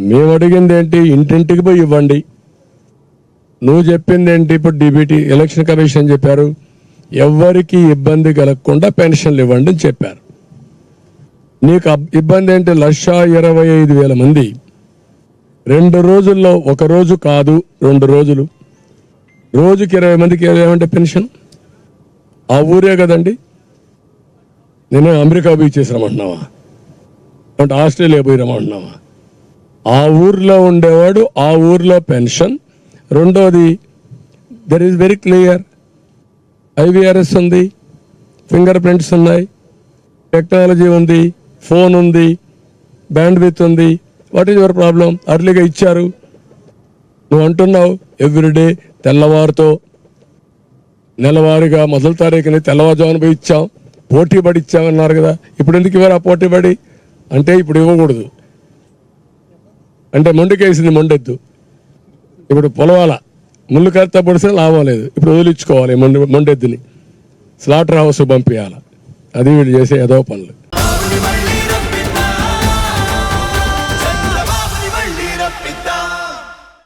మేము అడిగింది ఏంటి? ఇంటింటికి పోయి ఇవ్వండి. నువ్వు చెప్పింది ఏంటి? ఇప్పుడు డిబిటీ ఎలక్షన్ కమిషన్ చెప్పారు. ఎవరికి ఇబ్బంది కలగకుండా పెన్షన్లు ఇవ్వండి అని చెప్పారు. నీకు ఇబ్బంది ఏంటి? లక్ష ఇరవై ఐదు వేల మంది. రెండు రోజుల్లో ఒక రోజు కాదు రెండు రోజులు. రోజుకి ఇరవై మందికి ఏమంటే పెన్షన్? ఆ ఊరే కదండి. నేను అమెరికా పోయి చేసి రమ్మంటున్నావా? అంటే ఆస్ట్రేలియా పోయి రమ్మంటున్నావా? ఆ ఊర్లో ఉండేవాడు ఆ ఊర్లో పెన్షన్. రెండోది there is very clear IVRS ఉంది ఫింగర్ ప్రింట్స్ ఉన్నాయి టెక్నాలజీ ఉంది ఫోన్ ఉంది బ్యాండ్విత్ ఉంది. వాట్ ఈజ్ యువర్ ప్రాబ్లం అర్లీగా ఇచ్చారు. నువ్వు అంటున్నావు ఎవ్రీడే తెల్లవారుతో నెలవారీగా మొదటి తారీఖుని తెల్లవారుజామున పోయి ఇచ్చాం. పోటీ పడి ఇచ్చామన్నారు కదా ఇప్పుడు ఎందుకు ఇవ్వరు ఆ పోటీ పడి? అంటే ఇప్పుడు ఇవ్వకూడదు. అంటే మొండికేసింది మొండెద్దు. ఇప్పుడు పొలవాల ముళ్ళు కర్త పొడిస్తే లాభం లేదు. ఇప్పుడు వదిలించుకోవాలి మొండి మొండెద్దుని. స్లాటర్ హౌస్ పంపించాలి అది వీడు చేసే ఏదో పనులు. పిత